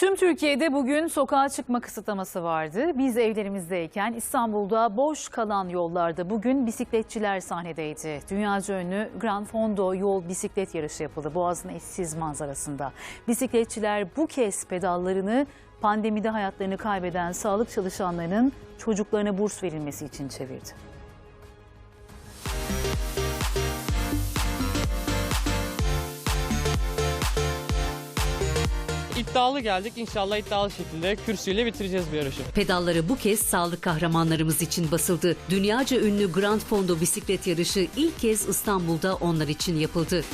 Tüm Türkiye'de bugün sokağa çıkma kısıtlaması vardı. Biz evlerimizdeyken İstanbul'da boş kalan yollarda bugün bisikletçiler sahnedeydi. Dünyaca ünlü Gran Fondo yol bisiklet yarışı yapıldı Boğaz'ın eşsiz manzarasında. Bisikletçiler bu kez pedallarını pandemide hayatlarını kaybeden sağlık çalışanlarının çocuklarına burs verilmesi için çevirdi. İddialı geldik. İnşallah iddialı şekilde kürsüyle bitireceğiz bu yarışı. Pedalları bu kez sağlık kahramanlarımız için basıldı. Dünyaca ünlü Grand Fondo bisiklet yarışı ilk kez İstanbul'da onlar için yapıldı.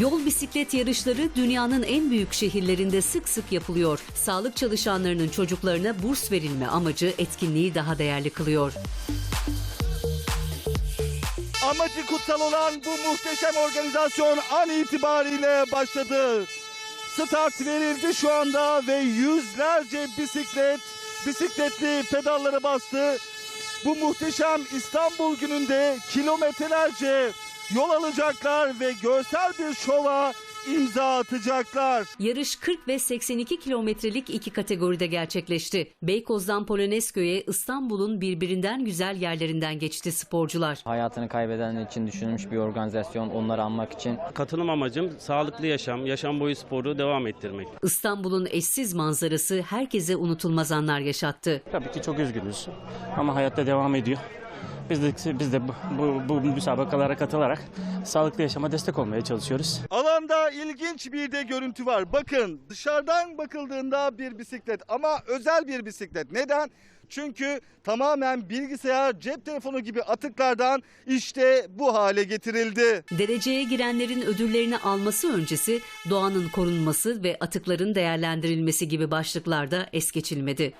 Yol bisiklet yarışları dünyanın en büyük şehirlerinde sık sık yapılıyor. Sağlık çalışanlarının çocuklarına burs verilme amacı etkinliği daha değerli kılıyor. Amacı kutsal olan bu muhteşem organizasyon an itibariyle başladı. Start verildi şu anda ve yüzlerce bisiklet, bisikletli pedallara bastı. Bu muhteşem İstanbul gününde kilometrelerce yol alacaklar ve görsel bir şova imza atacaklar. Yarış 40 ve 82 kilometrelik iki kategoride gerçekleşti. Beykoz'dan Polonezköy'e İstanbul'un birbirinden güzel yerlerinden geçti sporcular. hayatını kaybeden için düşünülmüş bir organizasyon onları anmak için. Katılım amacım sağlıklı yaşam, yaşam boyu sporu devam ettirmek. İstanbul'un eşsiz manzarası herkese unutulmaz anlar yaşattı. Tabii ki çok üzgünüz ama hayatta devam ediyor. Biz de, biz de bu, bu, bu müsabakalara katılarak sağlıklı yaşama destek olmaya çalışıyoruz. Alanda ilginç bir de görüntü var. Bakın dışarıdan bakıldığında bir bisiklet ama özel bir bisiklet. Neden? Çünkü tamamen bilgisayar, cep telefonu gibi atıklardan işte bu hale getirildi. Dereceye girenlerin ödüllerini alması öncesi doğanın korunması ve atıkların değerlendirilmesi gibi başlıklarda es geçilmedi.